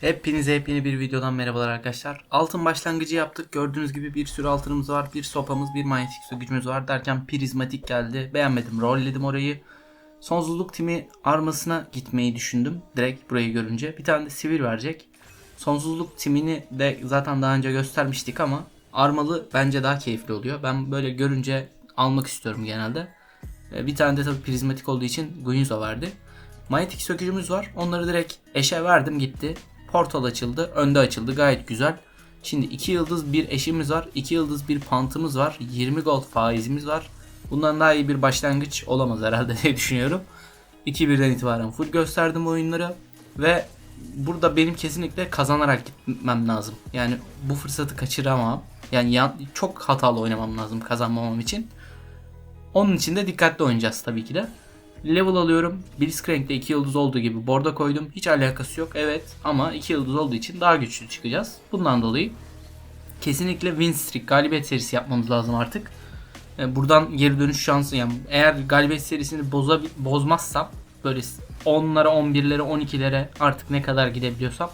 Hepinize yepyeni bir videodan merhabalar arkadaşlar. Altın başlangıcı yaptık. Gördüğünüz gibi bir sürü altınımız var. Bir sopamız, bir manyetik su gücümüz var derken prizmatik geldi. Beğenmedim, rolledim orayı. Sonsuzluk timi armasına gitmeyi düşündüm. Direkt burayı görünce. Bir tane de sivil verecek. Sonsuzluk timini de zaten daha önce göstermiştik ama armalı bence daha keyifli oluyor. Ben böyle görünce almak istiyorum genelde. Ee, Bir tane de tabii prizmatik olduğu için Guinzo verdi. Manyetik sökücümüz var. Onları direkt eşe verdim gitti. Portal açıldı. Önde açıldı. Gayet güzel. Şimdi 2 yıldız bir eşimiz var. 2 yıldız bir pantımız var. 20 gold faizimiz var. Bundan daha iyi bir başlangıç olamaz herhalde diye düşünüyorum. 2-1'den itibaren full gösterdim oyunları. Ve burada benim kesinlikle kazanarak gitmem lazım. Yani bu fırsatı kaçıramam. Yani yan- çok hatalı oynamam lazım kazanmamam için. Onun için de dikkatli oynayacağız tabii ki de. Level alıyorum. Blitzcrank'te 2 yıldız olduğu gibi borda koydum. Hiç alakası yok evet ama 2 yıldız olduğu için daha güçlü çıkacağız. Bundan dolayı kesinlikle win streak galibiyet serisi yapmamız lazım artık. E, Buradan geri dönüş şansı yani eğer galibiyet serisini boza, bozmazsam böyle 10'lara 11'lere 12'lere artık ne kadar gidebiliyorsam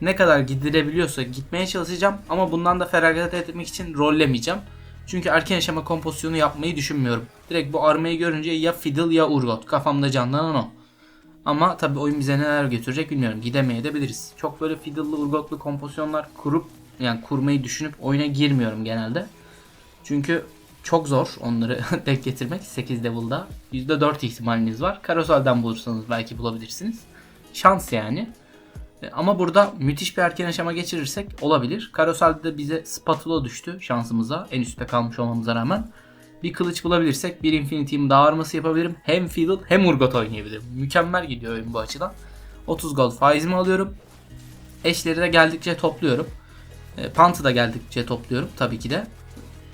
ne kadar gidilebiliyorsa gitmeye çalışacağım ama bundan da feragat etmek için rollemeyeceğim. Çünkü erken aşama kompozisyonu yapmayı düşünmüyorum. Direkt bu armayı görünce ya Fiddle ya Urgot. Kafamda canlanan o. Ama tabi oyun bize neler götürecek bilmiyorum. Gidemeye de biliriz. Çok böyle Fiddle'lı Urgot'lu kompozisyonlar kurup yani kurmayı düşünüp oyuna girmiyorum genelde. Çünkü çok zor onları denk getirmek 8 level'da. %4 ihtimaliniz var. Karosel'den bulursanız belki bulabilirsiniz. Şans yani. E, Ama burada müthiş bir erken aşama geçirirsek olabilir. Karosel'de de bize spatula düştü şansımıza. En üstte kalmış olmamıza rağmen. Bir kılıç bulabilirsek bir Infinity'im daha arması yapabilirim. Hem Fiddle hem Urgot oynayabilirim. Mükemmel gidiyor oyun bu açıdan. 30 gold faizimi alıyorum. Eşleri de geldikçe topluyorum. E, Pant'ı da geldikçe topluyorum tabii ki de.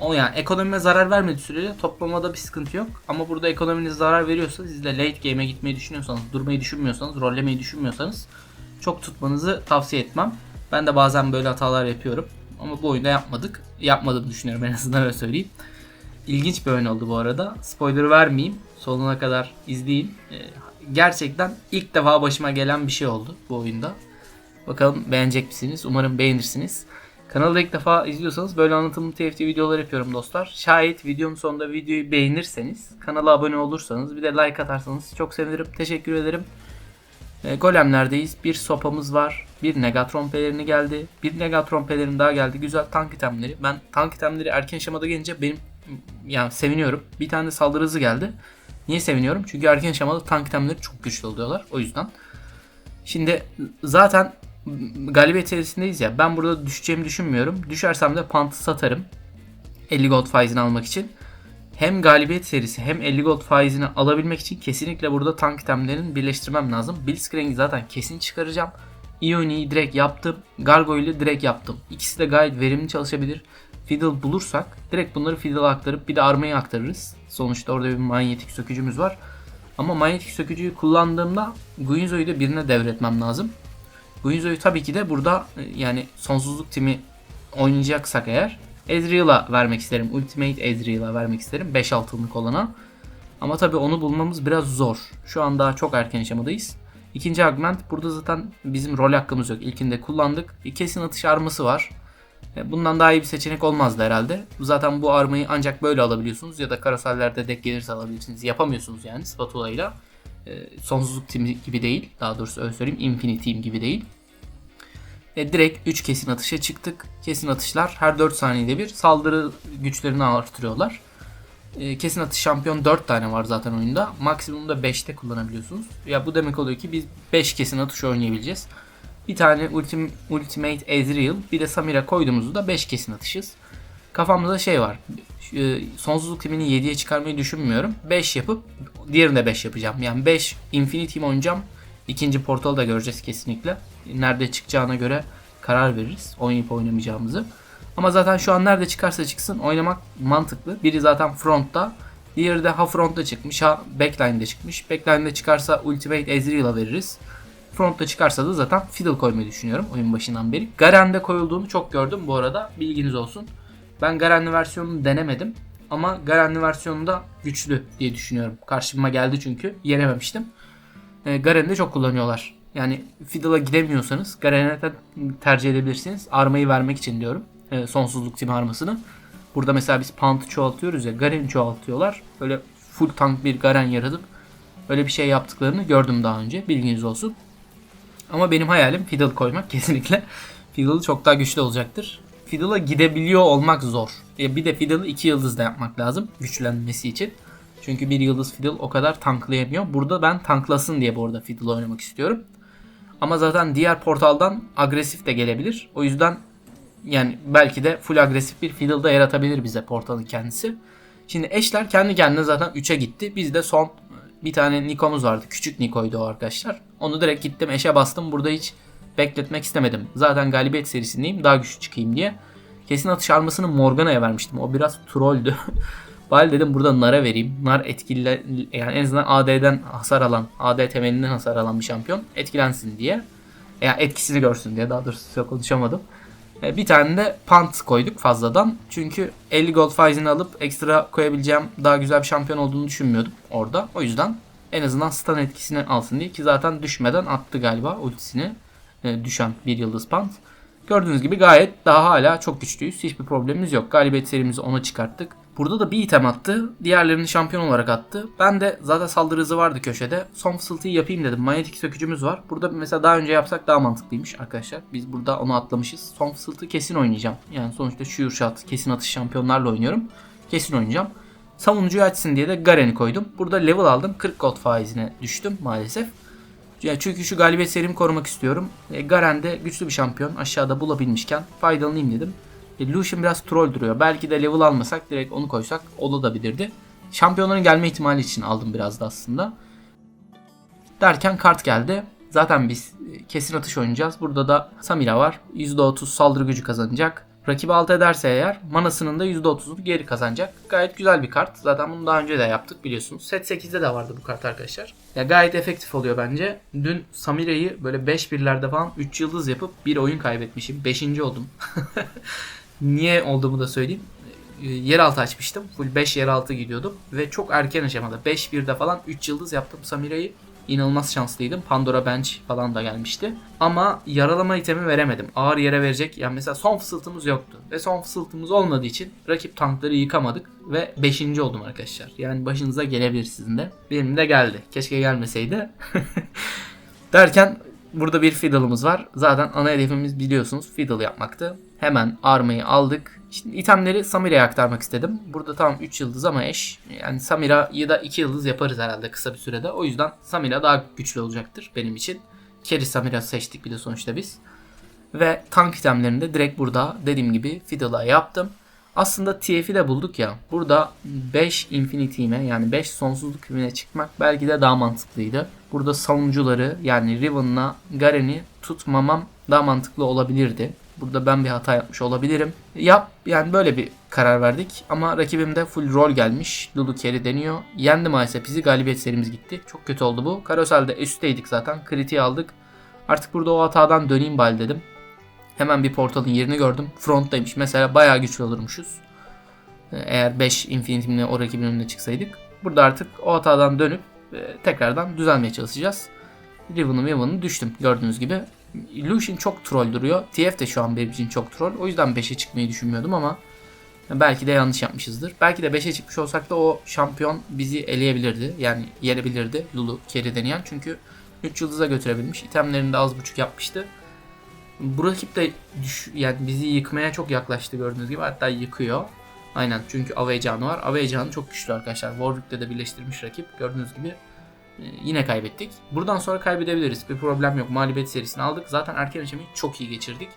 O yani ekonomime zarar vermediği sürece toplamada bir sıkıntı yok. Ama burada ekonominiz zarar veriyorsa siz de late game'e gitmeyi düşünüyorsanız, durmayı düşünmüyorsanız, rollemeyi düşünmüyorsanız çok tutmanızı tavsiye etmem. Ben de bazen böyle hatalar yapıyorum. Ama bu oyunda yapmadık. Yapmadığımı düşünüyorum en azından öyle söyleyeyim. İlginç bir oyun oldu bu arada. Spoiler vermeyeyim. Sonuna kadar izleyin. Ee, gerçekten ilk defa başıma gelen bir şey oldu bu oyunda. Bakalım beğenecek misiniz? Umarım beğenirsiniz. Kanalı ilk defa izliyorsanız böyle anlatımlı TFT videolar yapıyorum dostlar. Şayet videonun sonunda videoyu beğenirseniz, kanala abone olursanız, bir de like atarsanız çok sevinirim. Teşekkür ederim. E, golemlerdeyiz. Bir sopamız var. Bir Negatron pelerini geldi. Bir Negatron pelerin daha geldi. Güzel tank itemleri. Ben tank itemleri erken aşamada gelince benim yani seviniyorum. Bir tane de saldırı hızı geldi. Niye seviniyorum? Çünkü erken aşamada tank itemleri çok güçlü oluyorlar. O yüzden. Şimdi zaten galibiyet serisindeyiz ya. Ben burada düşeceğimi düşünmüyorum. Düşersem de pantı satarım. 50 gold faizini almak için hem galibiyet serisi hem 50 gold faizini alabilmek için kesinlikle burada tank itemlerini birleştirmem lazım. Blitzcrank'i zaten kesin çıkaracağım. Ioni'yi direkt yaptım. Gargoyle'ı direkt yaptım. İkisi de gayet verimli çalışabilir. Fiddle bulursak direkt bunları Fiddle'a aktarıp bir de armayı aktarırız. Sonuçta orada bir manyetik sökücümüz var. Ama manyetik sökücüyü kullandığımda Guinzo'yu da birine devretmem lazım. Guinzo'yu tabii ki de burada e, yani sonsuzluk timi oynayacaksak eğer Ezreal'a vermek isterim. Ultimate Ezreal'a vermek isterim. 5 altınlık olana. Ama tabii onu bulmamız biraz zor. Şu an daha çok erken aşamadayız. İkinci augment burada zaten bizim rol hakkımız yok. İlkinde kullandık. E, Kesin atış arması var. E, Bundan daha iyi bir seçenek olmazdı herhalde. Zaten bu armayı ancak böyle alabiliyorsunuz ya da karasellerde denk gelirse alabilirsiniz. Yapamıyorsunuz yani spatula ile. Sonsuzluk timi gibi değil. Daha doğrusu öyle söyleyeyim. Infinity Team gibi değil. E, direkt 3 kesin atışa çıktık. Kesin atışlar her 4 saniyede bir saldırı güçlerini artırıyorlar. E, kesin atış şampiyon 4 tane var zaten oyunda. Maksimumda 5'te kullanabiliyorsunuz. Ya bu demek oluyor ki biz 5 kesin atış oynayabileceğiz. Bir tane ultim, Ultimate Ezreal bir de Samira koyduğumuzda da 5 kesin atışız. Kafamda şey var. e, Sonsuzluk timini 7'ye çıkarmayı düşünmüyorum. 5 yapıp diğerini de 5 yapacağım. Yani 5 Infinity oynayacağım. İkinci portalı da göreceğiz kesinlikle. Nerede çıkacağına göre karar veririz. Oynayıp oynamayacağımızı. Ama zaten şu an nerede çıkarsa çıksın oynamak mantıklı. Biri zaten frontta. Diğeri de ha frontta çıkmış ha backline'de çıkmış. Backline'de çıkarsa Ultimate Ezreal'a veririz. Frontta çıkarsa da zaten Fiddle koymayı düşünüyorum oyun başından beri. Garen'de koyulduğunu çok gördüm bu arada. Bilginiz olsun. Ben Garen'li versiyonunu denemedim. Ama Garen'li versiyonunda güçlü diye düşünüyorum. Karşıma geldi çünkü. Yenememiştim. E, Garen'i çok kullanıyorlar. Yani Fiddle'a gidemiyorsanız Garen'e de tercih edebilirsiniz. Armayı vermek için diyorum. E, sonsuzluk tim armasını. Burada mesela biz Pound'u çoğaltıyoruz ya. Garen'i çoğaltıyorlar. Böyle full tank bir Garen yaratıp öyle bir şey yaptıklarını gördüm daha önce. Bilginiz olsun. Ama benim hayalim Fiddle koymak kesinlikle. Fiddle çok daha güçlü olacaktır. Fiddle'a gidebiliyor olmak zor. E, bir de Fiddle'ı 2 yıldızda yapmak lazım güçlenmesi için. Çünkü bir yıldız Fiddle o kadar tanklayamıyor. Burada ben tanklasın diye bu arada Fiddle oynamak istiyorum. Ama zaten diğer portaldan agresif de gelebilir. O yüzden yani belki de full agresif bir Fiddle da yaratabilir bize portalın kendisi. Şimdi eşler kendi kendine zaten 3'e gitti. Biz de son bir tane Niko'muz vardı. Küçük Niko'ydu o arkadaşlar. Onu direkt gittim eşe bastım. Burada hiç bekletmek istemedim. Zaten galibiyet serisindeyim. Daha güçlü çıkayım diye. Kesin atış armasını Morgana'ya vermiştim. O biraz trolldü. Bari dedim burada Nar'a vereyim. Nar etkili yani en azından AD'den hasar alan, AD temelinden hasar alan bir şampiyon etkilensin diye. Yani etkisini görsün diye daha doğrusu konuşamadım. E, Bir tane de pant koyduk fazladan. Çünkü 50 gold faizini alıp ekstra koyabileceğim daha güzel bir şampiyon olduğunu düşünmüyordum orada. O yüzden en azından stun etkisini alsın diye ki zaten düşmeden attı galiba ultisini e, düşen bir yıldız pant. Gördüğünüz gibi gayet daha hala çok güçlüyüz. Hiçbir problemimiz yok. Galibiyet serimizi ona çıkarttık. Burada da bir item attı. Diğerlerini şampiyon olarak attı. Ben de zaten saldırı hızı vardı köşede. Son fısıltıyı yapayım dedim. Manyetik sökücümüz var. Burada mesela daha önce yapsak daha mantıklıymış arkadaşlar. Biz burada onu atlamışız. Son fısıltı kesin oynayacağım. Yani sonuçta sure shot, kesin atış şampiyonlarla oynuyorum. Kesin oynayacağım. Savunucuyu açsın diye de Garen'i koydum. Burada level aldım. 40 gold faizine düştüm maalesef. Ya çünkü şu galibiyet serimi korumak istiyorum. E, Garen de güçlü bir şampiyon. Aşağıda bulabilmişken faydalanayım dedim. E, Lucian biraz troll duruyor. Belki de level almasak direkt onu koysak olabilirdi. Şampiyonların gelme ihtimali için aldım biraz da aslında. Derken kart geldi. Zaten biz e, kesin atış oynayacağız. Burada da Samira var. %30 saldırı gücü kazanacak. Rakibi alt ederse eğer manasının da %30'unu geri kazanacak. Gayet güzel bir kart. Zaten bunu daha önce de yaptık biliyorsunuz. Set 8'de de vardı bu kart arkadaşlar. Ya gayet efektif oluyor bence. Dün Samira'yı böyle 5 birlerde falan 3 yıldız yapıp bir oyun kaybetmişim. 5. oldum. Niye olduğumu da söyleyeyim. E, Yeraltı açmıştım. Full 5 yeraltı gidiyordum. Ve çok erken aşamada 5-1'de falan 3 yıldız yaptım Samira'yı. İnanılmaz şanslıydım. Pandora Bench falan da gelmişti. Ama yaralama itemi veremedim. Ağır yere verecek. Yani mesela son fısıltımız yoktu. Ve son fısıltımız olmadığı için rakip tankları yıkamadık. Ve 5. oldum arkadaşlar. Yani başınıza gelebilir sizin de. Benim de geldi. Keşke gelmeseydi. Derken burada bir fiddle'ımız var. Zaten ana hedefimiz biliyorsunuz fiddle yapmaktı. Hemen armayı aldık. Şimdi itemleri Samira'ya aktarmak istedim. Burada tam 3 yıldız ama eş. Yani Samira'yı da 2 yıldız yaparız herhalde kısa bir sürede. O yüzden Samira daha güçlü olacaktır benim için. Kerry Samira seçtik bir de sonuçta biz. Ve tank itemlerini de direkt burada dediğim gibi Fiddle'a yaptım. Aslında TF'i de bulduk ya. Burada 5 Infinity'ime yani 5 sonsuzluk kümüne çıkmak belki de daha mantıklıydı. Burada savunucuları yani Riven'la Garen'i tutmamam daha mantıklı olabilirdi. Burada ben bir hata yapmış olabilirim. Yap yani böyle bir karar verdik. Ama rakibimde full rol gelmiş. Lulu Carry deniyor. Yendi maalesef bizi. Galibiyet serimiz gitti. Çok kötü oldu bu. Karosel'de üstteydik zaten. Kritiği aldık. Artık burada o hatadan döneyim bari dedim. Hemen bir portalın yerini gördüm. Fronttaymış. Mesela bayağı güçlü olurmuşuz. Eğer 5 Infinity'mle o rakibin önüne çıksaydık. Burada artık o hatadan dönüp e, tekrardan düzelmeye çalışacağız. Riven'ı Riven'ı düştüm gördüğünüz gibi. Lucian çok troll duruyor. TF de şu an benim için çok troll. O yüzden 5'e çıkmayı düşünmüyordum ama belki de yanlış yapmışızdır. Belki de 5'e çıkmış olsak da o şampiyon bizi eleyebilirdi. Yani yenebilirdi Lulu Carry deneyen. Çünkü 3 yıldıza götürebilmiş. İtemlerini de az buçuk yapmıştı. Bu rakip de düş, yani bizi yıkmaya çok yaklaştı gördüğünüz gibi. Hatta yıkıyor. Aynen çünkü Avecan'ı var. Avecan'ı çok güçlü arkadaşlar. Warwick'le de birleştirmiş rakip. Gördüğünüz gibi yine kaybettik. Buradan sonra kaybedebiliriz. Bir problem yok. Mağlubiyet serisini aldık. Zaten erken aşamayı çok iyi geçirdik.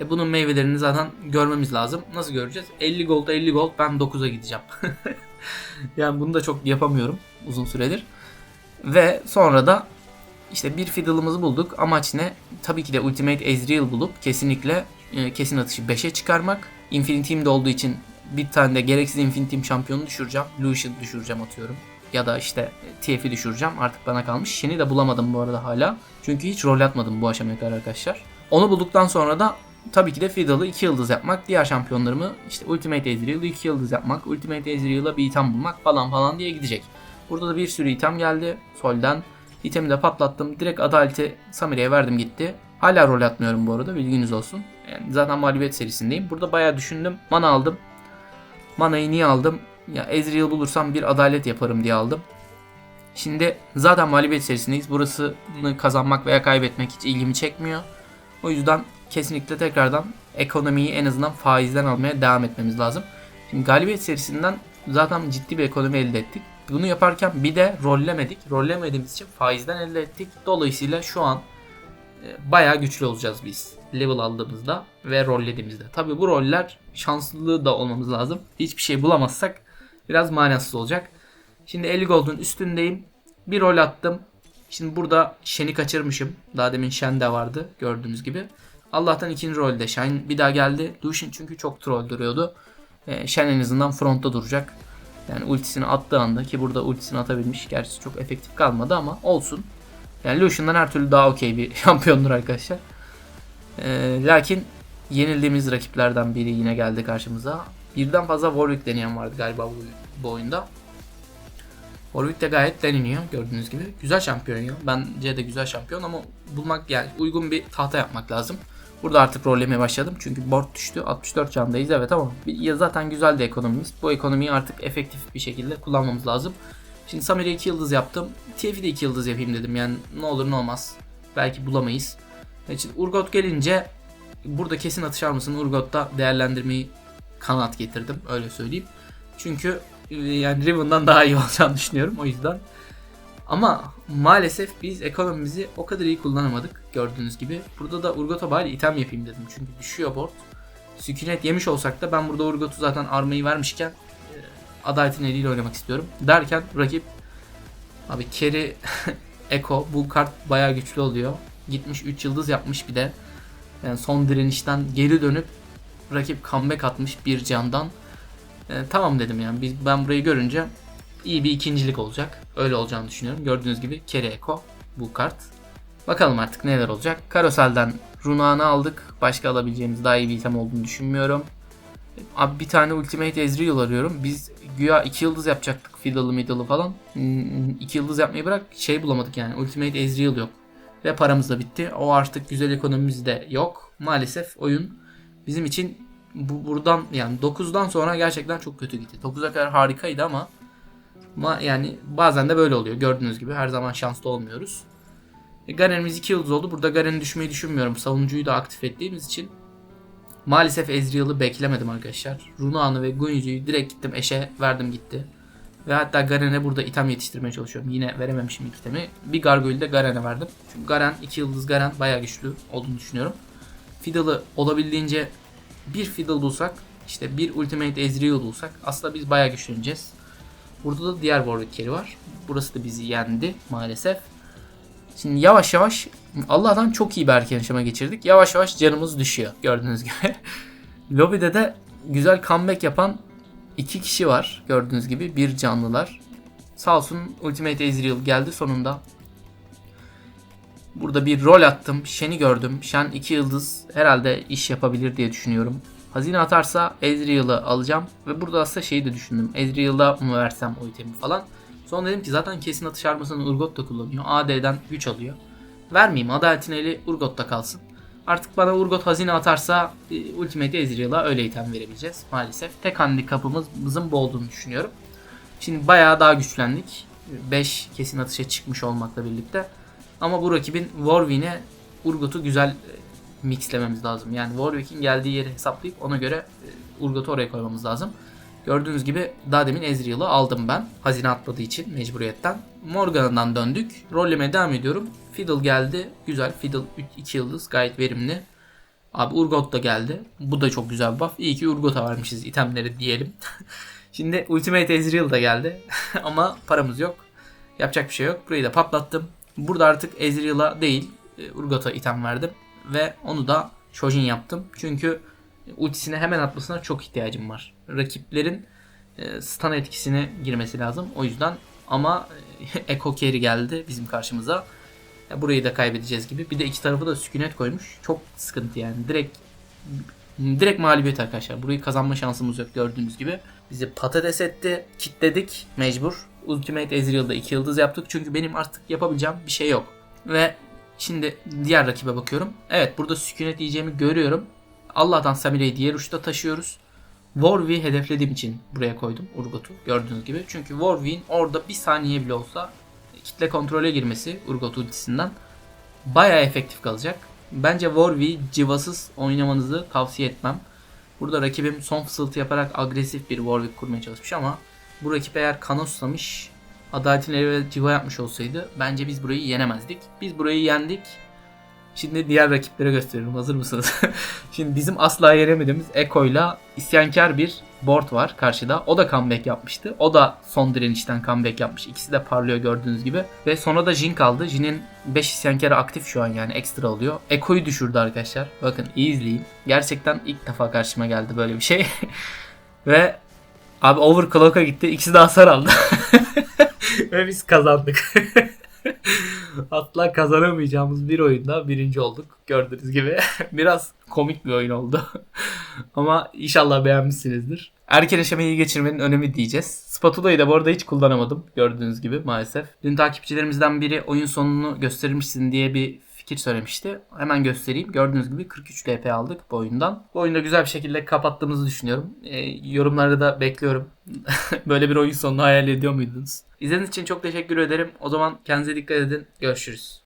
E bunun meyvelerini zaten görmemiz lazım. Nasıl göreceğiz? 50 gold 50 gold ben 9'a gideceğim. yani bunu da çok yapamıyorum uzun süredir. Ve sonra da işte bir fiddle'ımızı bulduk. Amaç ne? Tabii ki de Ultimate Ezreal bulup kesinlikle e, kesin atışı 5'e çıkarmak. Infinity'm de olduğu için bir tane de gereksiz Infinity'm şampiyonu düşüreceğim. Lucian düşüreceğim atıyorum. Ya da işte TF'i düşüreceğim. Artık bana kalmış. Shen'i de bulamadım bu arada hala. Çünkü hiç rol atmadım bu aşamaya kadar arkadaşlar. Onu bulduktan sonra da tabii ki de Fiddle'ı 2 yıldız yapmak. Diğer şampiyonlarımı işte Ultimate Ezreal'ı 2 yıldız yapmak. Ultimate Ezreal'a bir item bulmak falan falan diye gidecek. Burada da bir sürü item geldi. Sol'den İtemi de patlattım. Direkt adaleti Samire'ye verdim gitti. Hala rol atmıyorum bu arada bilginiz olsun. Yani zaten mağlubiyet serisindeyim. Burada bayağı düşündüm. Mana aldım. Manayı niye aldım? Ya Ezreal bulursam bir adalet yaparım diye aldım. Şimdi zaten mağlubiyet serisindeyiz. Burasını kazanmak veya kaybetmek hiç ilgimi çekmiyor. O yüzden kesinlikle tekrardan ekonomiyi en azından faizden almaya devam etmemiz lazım. Şimdi galibiyet serisinden zaten ciddi bir ekonomi elde ettik. Bunu yaparken bir de rollemedik. Rollemediğimiz için faizden elde ettik. Dolayısıyla şu an e, bayağı güçlü olacağız biz. Level aldığımızda ve rollediğimizde. Tabi bu roller şanslı da olmamız lazım. Hiçbir şey bulamazsak biraz manasız olacak. Şimdi 50 gold'un üstündeyim. Bir rol attım. Şimdi burada Shen'i kaçırmışım. Daha demin Shen de vardı gördüğünüz gibi. Allah'tan ikinci rolde Shen bir daha geldi. Lucian çünkü çok troll duruyordu. Ee, Shen en azından frontta duracak. Yani ultisini attığı anda ki burada ultisini atabilmiş. Gerçi çok efektif kalmadı ama olsun. Yani Lucian'dan her türlü daha okey bir şampiyondur arkadaşlar. Ee, lakin yenildiğimiz rakiplerden biri yine geldi karşımıza. Birden fazla Warwick deneyen vardı galiba bu, bu oyunda. Warwick de gayet deneniyor gördüğünüz gibi. Güzel şampiyon ya. Bence de güzel şampiyon ama bulmak yani uygun bir tahta yapmak lazım. Burada artık rollemeye başladım. Çünkü board düştü. 64 candayız evet ama ya zaten güzel de ekonomimiz. Bu ekonomiyi artık efektif bir şekilde kullanmamız lazım. Şimdi Samir'e 2 yıldız yaptım. TF'de 2 yıldız yapayım dedim. Yani ne olur ne olmaz. Belki bulamayız. Için Urgot gelince burada kesin atışar mısın? Urgot'ta değerlendirmeyi kanat getirdim. Öyle söyleyeyim. Çünkü e, yani Riven'dan daha iyi olacağını düşünüyorum. O yüzden ama maalesef biz ekonomimizi o kadar iyi kullanamadık gördüğünüz gibi. Burada da Urgot'a bari item yapayım dedim çünkü düşüyor board. Sükunet yemiş olsak da ben burada Urgot'u zaten armayı vermişken e, adaletin eliyle oynamak istiyorum. Derken rakip abi Kerry Eko bu kart bayağı güçlü oluyor. Gitmiş 3 yıldız yapmış bir de. Yani son direnişten geri dönüp rakip comeback atmış bir candan. E, tamam dedim yani biz ben burayı görünce iyi bir ikincilik olacak. Öyle olacağını düşünüyorum. Gördüğünüz gibi Kere Eko bu kart. Bakalım artık neler olacak. Karosel'den Runan'ı aldık. Başka alabileceğimiz daha iyi bir item olduğunu düşünmüyorum. Abi bir tane Ultimate Ezreal arıyorum. Biz güya 2 yıldız yapacaktık. Fiddle'ı middle'ı falan. 2 yıldız yapmayı bırak şey bulamadık yani. Ultimate Ezreal yok. Ve paramız da bitti. O artık güzel ekonomimiz de yok. Maalesef oyun bizim için bu buradan yani 9'dan sonra gerçekten çok kötü gitti. 9'a kadar harikaydı ama ama yani bazen de böyle oluyor. Gördüğünüz gibi her zaman şanslı olmuyoruz. E, Garen'imiz 2 yıldız oldu. Burada Garen'i düşmeyi düşünmüyorum. Savunucuyu da aktif ettiğimiz için. Maalesef Ezreal'ı beklemedim arkadaşlar. Runa'nı ve Gunyu'yu direkt gittim eşe verdim gitti. Ve hatta Garen'e burada item yetiştirmeye çalışıyorum. Yine verememişim itemi. Bir Gargoyle'ü de Garen'e verdim. Çünkü Garen 2 yıldız Garen bayağı güçlü olduğunu düşünüyorum. Fiddle'ı olabildiğince bir Fiddle bulsak işte bir Ultimate Ezreal bulsak aslında biz bayağı güçleneceğiz. Burada da diğer Warwick carry var. Burası da bizi yendi maalesef. Şimdi yavaş yavaş Allah'tan çok iyi bir erken aşama geçirdik. Yavaş yavaş canımız düşüyor gördüğünüz gibi. Lobide de güzel comeback yapan iki kişi var gördüğünüz gibi. Bir canlılar. Sağ olsun Ultimate Ezreal geldi sonunda. Burada bir rol attım. Shen'i gördüm. Shen 2 yıldız herhalde iş yapabilir diye düşünüyorum. Hazine atarsa Ezreal'ı alacağım. Ve burada aslında şeyi de düşündüm. Ezreal'a mı versem o itemi falan. Sonra dedim ki zaten kesin atış armasını Urgot da kullanıyor. AD'den güç alıyor. Vermeyeyim. Adaletin eli Urgot'ta kalsın. Artık bana Urgot hazine atarsa e, Ultimate Ezreal'a öyle item verebileceğiz maalesef. Tek handikapımızın bu olduğunu düşünüyorum. Şimdi bayağı daha güçlendik. 5 kesin atışa çıkmış olmakla birlikte. Ama bu rakibin Warwick'ine Urgot'u güzel e, mixlememiz lazım. Yani Warwick'in geldiği yeri hesaplayıp ona göre e, Urgot'u oraya koymamız lazım. Gördüğünüz gibi daha demin Ezreal'ı aldım ben. Hazine atladığı için mecburiyetten. Morgan'dan döndük. Rollemeye devam ediyorum. Fiddle geldi. Güzel. Fiddle 2 yıldız. Gayet verimli. Abi Urgot da geldi. Bu da çok güzel bir buff. İyi ki Urgot'a vermişiz itemleri diyelim. Şimdi Ultimate Ezreal da geldi. Ama paramız yok. Yapacak bir şey yok. Burayı da patlattım. Burada artık Ezreal'a değil e, Urgot'a item verdim. Ve onu da Shojin yaptım. Çünkü ultisine hemen atmasına çok ihtiyacım var. Rakiplerin e, stun etkisine girmesi lazım. O yüzden ama e, Echo Carry geldi bizim karşımıza. Burayı da kaybedeceğiz gibi. Bir de iki tarafı da sükunet koymuş. Çok sıkıntı yani. Direkt direkt mağlubiyet arkadaşlar. Burayı kazanma şansımız yok gördüğünüz gibi. Bizi patates etti. Kitledik mecbur. Ultimate Ezreal'da 2 yıldız yaptık. Çünkü benim artık yapabileceğim bir şey yok. Ve şimdi diğer rakibe bakıyorum. Evet burada sükunet diyeceğimi görüyorum. Allah'tan Samire'yi diğer uçta taşıyoruz. Warwick'i hedeflediğim için buraya koydum Urgot'u gördüğünüz gibi. Çünkü Warwick'in orada bir saniye bile olsa kitle kontrole girmesi Urgot ultisinden bayağı efektif kalacak. Bence Warwick'i civasız oynamanızı tavsiye etmem. Burada rakibim son fısıltı yaparak agresif bir Warwick kurmaya çalışmış ama bu rakip eğer kana susamış Adaletin eli ve civa yapmış olsaydı bence biz burayı yenemezdik. Biz burayı yendik. Şimdi diğer rakiplere gösteriyorum. Hazır mısınız? Şimdi bizim asla yenemediğimiz Eko'yla isyankar bir board var karşıda. O da comeback yapmıştı. O da son direnişten comeback yapmış. İkisi de parlıyor gördüğünüz gibi. Ve sonra da Jin kaldı. Jin'in 5 isyankarı aktif şu an yani ekstra oluyor. Eko'yu düşürdü arkadaşlar. Bakın iyi izleyin. Gerçekten ilk defa karşıma geldi böyle bir şey. Ve abi overclock'a gitti. İkisi de hasar aldı. Ve biz kazandık. Asla kazanamayacağımız bir oyunda birinci olduk. Gördüğünüz gibi. Biraz komik bir oyun oldu. Ama inşallah beğenmişsinizdir. Erken aşamayı geçirmenin önemi diyeceğiz. Spatula'yı da bu arada hiç kullanamadım. Gördüğünüz gibi maalesef. Dün takipçilerimizden biri oyun sonunu gösterirmişsin diye bir fikir söylemişti. Hemen göstereyim. Gördüğünüz gibi 43 LP aldık bu oyundan. Bu oyunu da güzel bir şekilde kapattığımızı düşünüyorum. E, yorumlarda da bekliyorum. Böyle bir oyun sonunu hayal ediyor muydunuz? İzlediğiniz için çok teşekkür ederim. O zaman kendinize dikkat edin. Görüşürüz.